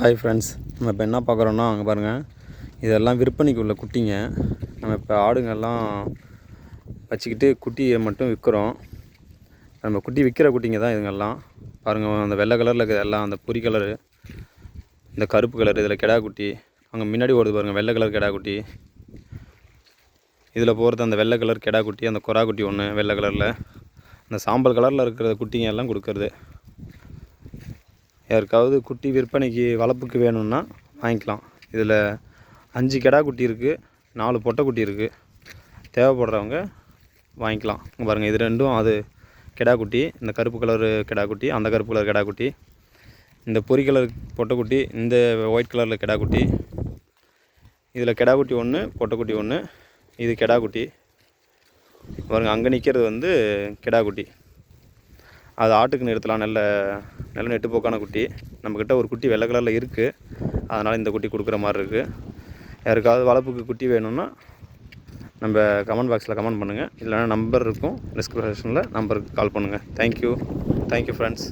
Hi friends நம்ம இப்போ என்ன பார்க்குறோன்னா அங்கே பாருங்கள் இதெல்லாம் விற்பனைக்கு உள்ள குட்டிங்க. நம்ம இப்போ ஆடுங்கெல்லாம் வச்சுக்கிட்டு குட்டியை மட்டும் விற்கிறோம். நம்ம குட்டி விற்கிற குட்டிங்க தான் இதுங்கெல்லாம். பாருங்கள் அந்த வெள்ளை கலரில் இருக்கிற எல்லாம் அந்த பொறி கலரு இந்த கருப்பு கலர் இதில் கிடா குட்டி. அங்கே முன்னாடி ஓடுது பாருங்கள் வெள்ளை கலர் கிடா குட்டி. இதில் போகிறது அந்த வெள்ளை கலர் கிடா குட்டி அந்த கொரா குட்டி ஒன்று வெள்ளை கலரில். அந்த சாம்பல் கலரில் இருக்கிற குட்டிங்க எல்லாம் கொடுக்கறது. யாருக்காவது குட்டி விற்பனைக்கு வளர்ப்புக்கு வேணும்னா வாங்கிக்கலாம். இதில் அஞ்சு கெடா குட்டி இருக்குது நாலு பொட்டை குட்டி இருக்குது தேவைப்படுறவங்க வாங்கிக்கலாம். பாருங்கள் இது ரெண்டும் அது கெடா குட்டி இந்த கருப்பு கலர் கெடா குட்டி அந்த கருப்பு கலர் கெடா குட்டி. இந்த பொரி கலர் பொட்டை குட்டி இந்த ஒயிட் கலரில் கெடா குட்டி. இதில் கெடா குட்டி ஒன்று பொட்டை குட்டி ஒன்று இது கெடா குட்டி. பாருங்கள் அங்கே நிற்கிறது வந்து கெடா குட்டி. அது ஆட்டுக்கு நிறுத்தலாம். நல்ல நல்ல நெட்டுப்போக்கான குட்டி. நம்மக்கிட்ட ஒரு குட்டி வெள்ளை கலரில் இருக்குது அதனால் இந்த குட்டி கொடுக்குற மாதிரி இருக்குது யாருக்காவது வளர்ப்புக்கு குட்டி வேணும்னா நம்ம கமெண்ட் பாக்ஸில் கமெண்ட் பண்ணுங்கள் இல்லைனா நம்பர் இருக்கும். டிஸ்கிரிப்ஷனில் நம்பருக்கு கால் பண்ணுங்கள் தேங்க்யூ தேங்க்யூ ஃப்ரெண்ட்ஸ்